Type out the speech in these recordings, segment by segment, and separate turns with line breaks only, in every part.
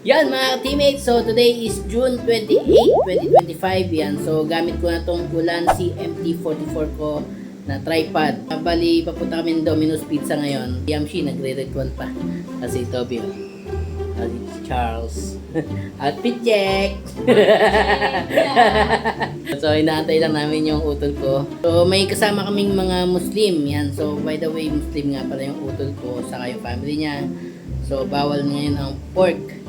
Yan mga teammates, so today is June 28, 2025 yan. So gamit ko na tong Ulanzi MT44 ko na tripod. Ah, Bali, papunta kami ng Domino's Pizza ngayon. Yamshi, nagre-ritual pa. Kasi Toby, si Charles. Outfit check! so, inaantay lang namin yung utol ko. So, may kasama kaming mga Muslim. Yan. So, by the way, Muslim nga pala yung utol ko sa yung family niya. So, bawal ngayon ang pork.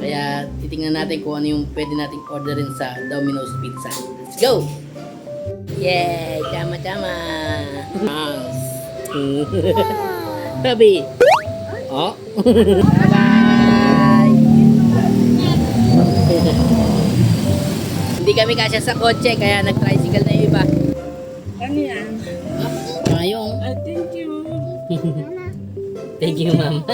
Kaya, titingnan natin kung ano yung pwede nating orderin sa Domino's Pizza. Let's go! Yay! Tama, tama! Mouse! Tabi! Oh! Bye! Hindi kami kasya sa kotse, kaya nag-tricycle na yung iba.
Ano yan?
Ayong.
Ah, thank you.
Thank you, ma'am.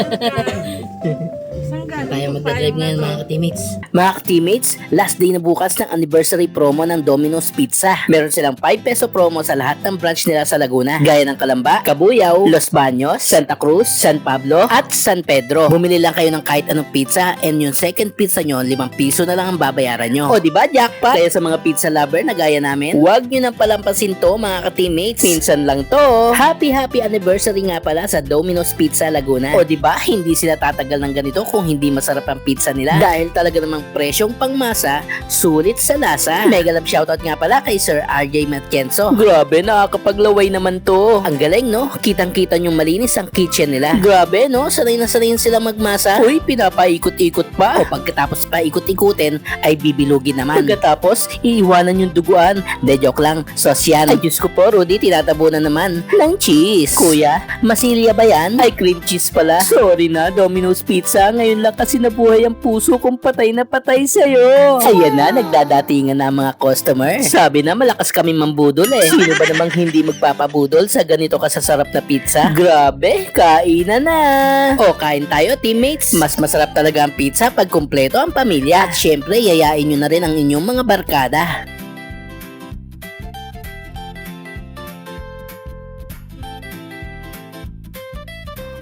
Yung
magdadrive ngayon mga ka-teammates. Mga ka-teammates, last day na bukas ng anniversary promo ng Domino's Pizza. Meron silang 5 peso promo sa lahat ng branch nila sa Laguna. Gaya ng Kalamba, Cabuyao, Los Baños, Santa Cruz, San Pablo, at San Pedro. Bumili lang kayo ng kahit anong pizza and yung second pizza nyo, 5 piso na lang ang babayaran nyo. O di ba jackpot? Kaya sa mga pizza lover na gaya namin, huwag nyo nang palampasin to mga ka-teammates. Minsan lang to. Happy happy anniversary nga pala sa Domino's Pizza Laguna. O di ba hindi sila tatagal ng ganito kung hindi masarap ang pizza nila. Dahil talaga namang presyong pangmasa, sulit sa lasa. Mega love shoutout nga pala kay Sir RJ Matkenso. Grabe, nakakapaglaway naman to. Ang galing, no? Kitang-kita yung malinis ang kitchen nila. Grabe, no? Sanay na sanay sila magmasa. Uy, pinapaikot-ikot pa. O pagkatapos pa ikot-ikutin, ay bibilugin naman. Pagkatapos, iiwanan yung duguan. De, joke lang. Sos yan. Ay, Diyos ko po, Rudy, tinatabunan naman ng cheese. Kuya, masilya ba yan? Ay, cream cheese pala. Sorry na, Domino's Pizza. Ngayon lang kasi nabuhay ang puso kong patay na patay sa'yo. Ayan na, nagdadatingan na ang mga customer. Sabi na, malakas kami mambudol eh. Sino ba namang hindi magpapabudol sa ganito kasasarap na pizza? Grabe, kainan na. O, kain tayo, teammates. Mas masarap talaga ang pizza pag kumpleto ang pamilya. At syempre, yayain nyo na rin ang inyong mga barkada.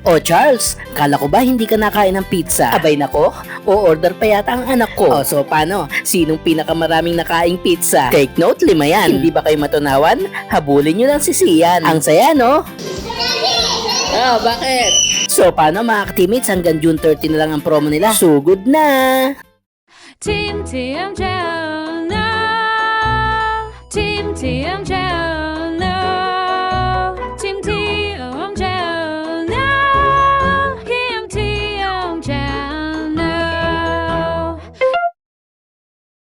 O Charles, kala ko ba hindi ka nakain ng pizza? Abay nako, o-order pa yata ang anak ko. O so paano? Sinong pinakamaraming nakaing pizza? Take note, lima yan. Hindi ba kayo matunawan? Habulin nyo lang si Sian. Ang saya, no? Oh, bakit? So paano mga ka-teammates hanggang June 30 na lang ang promo nila? Sugod na!
Team TMJ